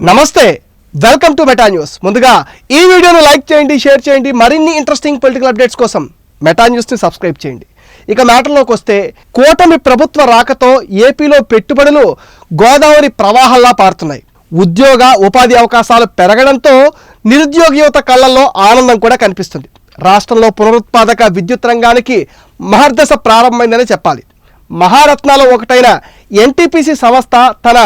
నమస్తే welcome to meta news. ముందుగా ఈ వీడియోను లైక్ చేయండి షేర్ చేయండి మరిన్ని ఇంట్రెస్టింగ్ పొలిటికల్ అప్డేట్స్ కోసం మెటా న్యూస్ని సబ్స్క్రైబ్ చేయండి. ఇక మ్యాటర్లోకి వస్తే కూటమి ప్రభుత్వ రాకతో ఏపీలో పెట్టుబడులు గోదావరి ప్రవాహంలా పారుతున్నాయి. ఉద్యోగ ఉపాధి అవకాశాలు పెరగడంతో నిరుద్యోగ యువత కళ్ళల్లో ఆనందం కూడా కనిపిస్తుంది. రాష్ట్రంలో పునరుత్పాదక విద్యుత్ రంగానికి మహర్దశ ప్రారంభమైందని చెప్పాలి. మహారత్నాలో ఒకటైన ఎన్టీపీసీ సంస్థ తన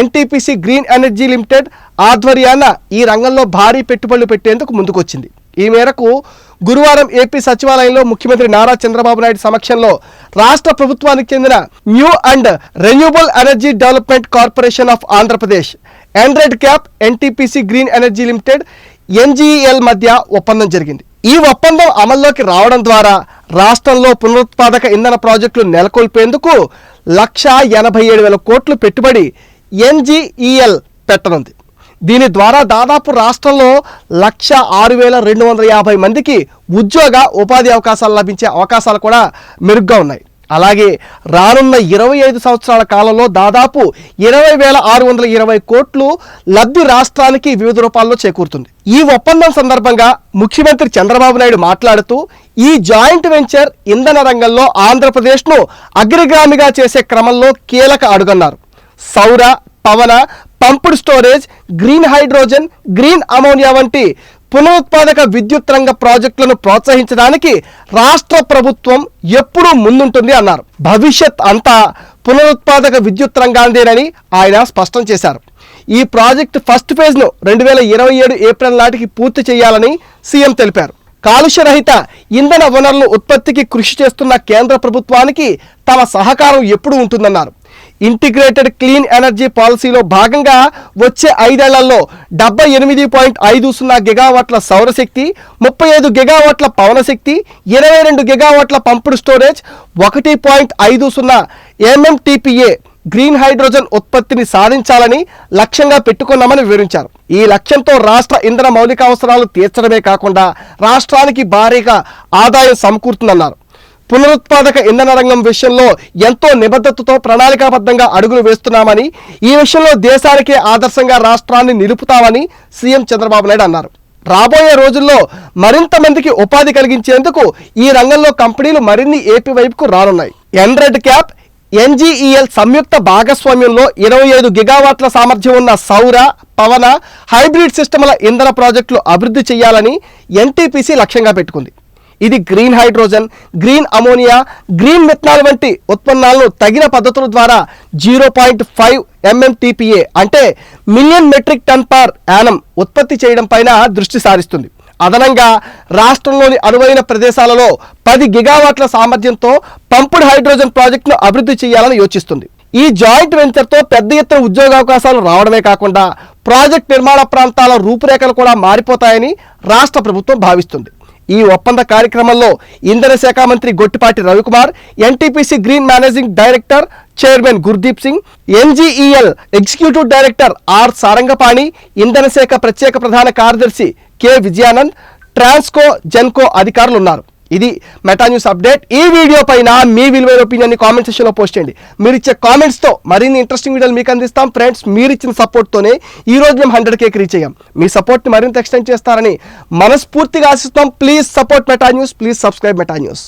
ఎన్టీపీసీ గ్రీన్ ఎనర్జీ లిమిటెడ్ ఆధ్వర్యాన ఈ రంగంలో భారీ పెట్టుబడులు పెట్టేందుకు ముందుకొచ్చింది. ఈ మేరకు గురువారం ఏపీ సచివాలయంలో ముఖ్యమంత్రి నారా చంద్రబాబు నాయుడు సమక్షంలో రాష్ట్ర ప్రభుత్వానికి చెందిన new and renewable energy development corporation of Andhra Pradesh NREDCAP NTPC green energy limited NGL మధ్య ఒప్పందం జరిగింది. ఈ ఒప్పందం అమల్లోకి రావడం ద్వారా రాష్ట్రంలో పునరుత్పాదక ఇంధన ప్రాజెక్టులు నెలకొల్పేందుకు లక్ష ఎనభై ఏడు వేల కోట్లు పెట్టుబడి ఎన్జీఈఎల్ పెట్టనుంది. దీని ద్వారా దాదాపు రాష్ట్రంలో లక్ష ఆరు వేల రెండు వందల యాభై మందికి ఉద్యోగ ఉపాధి అవకాశాలు లభించే అవకాశాలు కూడా మెరుగ్గా ఉన్నాయి. అలాగే రానున్న ఇరవై ఐదు సంవత్సరాల కాలంలో దాదాపు ఇరవై వేల ఆరు వందల ఇరవై కోట్లు లబ్ధి రాష్ట్రానికి వివిధ రూపాల్లో చేకూరుతుంది. ఈ ఒప్పందం సందర్భంగా ముఖ్యమంత్రి చంద్రబాబు నాయుడు మాట్లాడుతూ ఈ జాయింట్ వెంచర్ ఇంధన రంగంలో ఆంధ్రప్రదేశ్ను అగ్రగామిగా చేసే క్రమంలో కీలక అడుగన్నారు. సౌర పవన pumped storage green hydrogen green ammonia వంటి పునరుత్పాదక విద్యుత్ రంగ ప్రాజెక్టులను ప్రోత్సహించడానికి రాష్ట్ర ప్రభుత్వం ఎప్పుడూ ముందుంటుంది అన్నారు. భవిష్యత్ అంతా పునరుత్పాదక విద్యుత్ రంగాందేనని ఆయన స్పష్టం చేశారు. ఈ ప్రాజెక్టు ఫస్ట్ ఫేజ్ను రెండు వేల ఇరవై ఏడు ఏప్రిల్ నాటికి పూర్తి చేయాలని సీఎం తెలిపారు. కాలుష్యరహిత ఇంధన వనరుల ఉత్పత్తికి కృషి చేస్తున్న కేంద్ర ప్రభుత్వానికి తమ సహకారం ఎప్పుడు ఉంటుందన్నారు. ఇంటిగ్రేటెడ్ క్లీన్ ఎనర్జీ పాలసీలో భాగంగా వచ్చే ఐదేళ్ళలో డెబ్బై ఎనిమిది పాయింట్ ఐదు సున్నా గిగావాట్ల సౌరశక్తి ముప్పై ఐదు గిగావాట్ల పవనశక్తి ఇరవై రెండు గిగావాట్ల పంపుడు స్టోరేజ్ ఒకటి పాయింట్ ఐదు సున్నా ఎంఎంటీపీఏ గ్రీన్ హైడ్రోజన్ ఉత్పత్తిని సాధించాలని లక్ష్యంగా పెట్టుకున్నామని వివరించారు. ఈ లక్ష్యంతో రాష్ట్ర ఇంధన మౌలిక అవసరాలు తీర్చడమే కాకుండా రాష్ట్రానికి భారీగా ఆదాయం సమకూరుతుందన్నారు. పునరుత్పాదక ఇంధన రంగం విషయంలో ఎంతో నిబద్ధతతో ప్రణాళికాబద్ధంగా అడుగులు వేస్తున్నామని ఈ విషయంలో దేశానికే ఆదర్శంగా రాష్ట్రాన్ని నిలుపుతామని సీఎం చంద్రబాబు నాయుడు అన్నారు. రాబోయే రోజుల్లో మరింత మందికి ఉపాధి కలిగించేందుకు ఈ రంగంలో కంపెనీలు మరిన్ని ఏపీ వైపుకు రానున్నాయి. ఎన్రెడ్ క్యాప్ ఎన్జీఈఎల్ సంయుక్త భాగస్వామ్యంలో ఇరవై ఐదు గిగావాట్ల సామర్థ్యం ఉన్న సౌర పవన హైబ్రిడ్ సిస్టముల ఇంధన ప్రాజెక్టులు అభివృద్ధి చేయాలని ఎన్టీపీసీ లక్ష్యంగా పెట్టుకుంది. ఇది green hydrogen green ammonia green methanol వంటి ఉత్పన్నాలను తగిన పద్ధతుల ద్వారా జీరో పాయింట్ ఫైవ్ ఎంఎంటీపీఏ అంటే million metric ton per annum ఉత్పత్తి చేయడం పైన దృష్టి సారిస్తుంది. అదనంగా రాష్ట్రంలోని అనువైన ప్రదేశాలలో పది గిగావాట్ల సామర్థ్యంతో పంపుడ్ హైడ్రోజన్ ప్రాజెక్టును అభివృద్ధి చేయాలని యోచిస్తుంది. ఈ జాయింట్ వెంచర్తో పెద్ద ఎత్తున ఉద్యోగావకాశాలు రావడమే కాకుండా ప్రాజెక్ట్ నిర్మాణ ప్రాంతాల రూపురేఖలు కూడా మారిపోతాయని రాష్ట్ర ప్రభుత్వం భావిస్తుంది. ఈ ఒప్పంద కార్యక్రమంలో ఇంధన శాఖ మంత్రి Gottipati Ravikumar NTPC green managing director chairman Gurdeep Singh NGEL executive director R Sarangapani ఇంధన శాఖ ప్రత్యేక ప్రధాన కార్యదర్శి కె విజయానంద్ ట్రాన్స్కో జెన్కో అధికారులు ఉన్నారు ఇది మెటా న్యూస్ అప్డేట్ ఈ వీడియో పైన మీ విలువైన ఒపీనియన్ కామెంట్ సెక్షన్లో పోస్ట్ చేయండి. మీరు ఇచ్చే కామెంట్స్తో మరిన్ని ఇంట్రెస్టింగ్ వీడియోలు మీకు అందిస్తాం. ఫ్రెండ్స్ మీరు ఇచ్చిన సపోర్ట్తోనే ఈ రోజు మేము హండ్రెడ్ కేక్ రీచ్ అయ్యాం. మీ సపోర్ట్ని మరింత ఎక్స్టెండ్ చేస్తారని మనస్ఫూర్తిగా ఆశిస్తాం please support Meta news please subscribe Meta news